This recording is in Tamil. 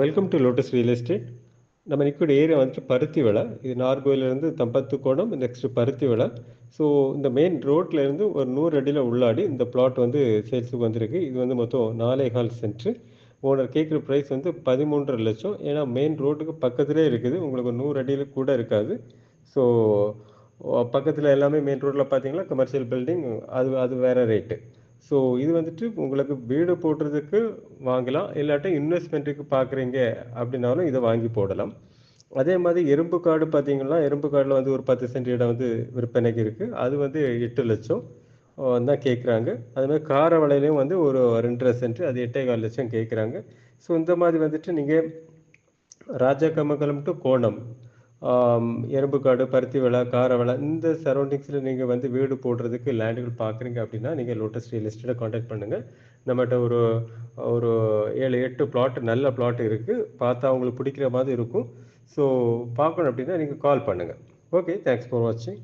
Welcome to lotus real estate நம்ம நிற்கக்கூடிய ஏரியா வந்துட்டு பருத்தி விலை இது நார்கோயிலேருந்து தம்பத்து கோணம் நெக்ஸ்ட் பருத்தி விலை. ஸோ இந்த மெயின் ரோட்லேருந்து ஒரு நூறு அடியில் உள்ளாடி இந்த பிளாட் வந்து சேல்ஸுக்கு வந்திருக்கு. இது வந்து மொத்தம் நாலே கால் சென்ட்ரு ஓனர் கேட்குற ப்ரைஸ் வந்து பதிமூன்றரை லட்சம். ஏன்னா மெயின் ரோட்டுக்கு பக்கத்துலேயே இருக்குது. உங்களுக்கு நூறு அடியில் கூட இருக்காது. ஸோ பக்கத்தில் எல்லாமே மெயின் ரோட்டில் பார்த்தீங்கன்னா கமர்ஷியல் பில்டிங் அது அது வேறு ரேட்டு ஸோ இது வந்துட்டு உங்களுக்கு வீடு போடுறதுக்கு வாங்கலாம் இல்லாட்டி இன்வெஸ்ட்மெண்ட்டுக்கு பார்க்குறீங்க அப்படின்னாலும் இதை வாங்கி போடலாம். அதே மாதிரி எறும்பு காடு பார்த்தீங்கன்னா எறும்பு காடில் வந்து ஒரு பத்து சென்ட் இடம் வந்து விற்பனைக்கு இருக்குது அது வந்து எட்டு லட்சம். தான் கேட்குறாங்க அது மாதிரி காரவளையிலையும் வந்து ஒரு ரெண்டரை சென்ட் அது எட்டே கால் லட்சம் கேட்குறாங்க ஸோ இந்த மாதிரி வந்துட்டு நீங்கள் ராஜா கமங்கலம் டு கோணம் எறும்புக்காடு பருத்தி விலை கார விலை இந்த சரௌண்டிங்ஸில் நீங்கள் வந்து வீடு போடுறதுக்கு லேண்டுகள் பார்க்குறீங்க அப்படின்னா நீங்கள் லோட்டஸ் ரியல் எஸ்டேட்டை காண்டாக்ட் பண்ணுங்கள் நம்மகிட்ட ஒரு ஒரு ஏழு எட்டு பிளாட் நல்ல பிளாட் இருக்குது பார்த்தா அவங்களுக்கு பிடிக்கிற மாதிரி இருக்கும். ஸோ பார்க்கணும் அப்படின்னா நீங்கள் கால் பண்ணுங்கள் ஓகே தேங்க்ஸ் ஃபார் வாட்சிங்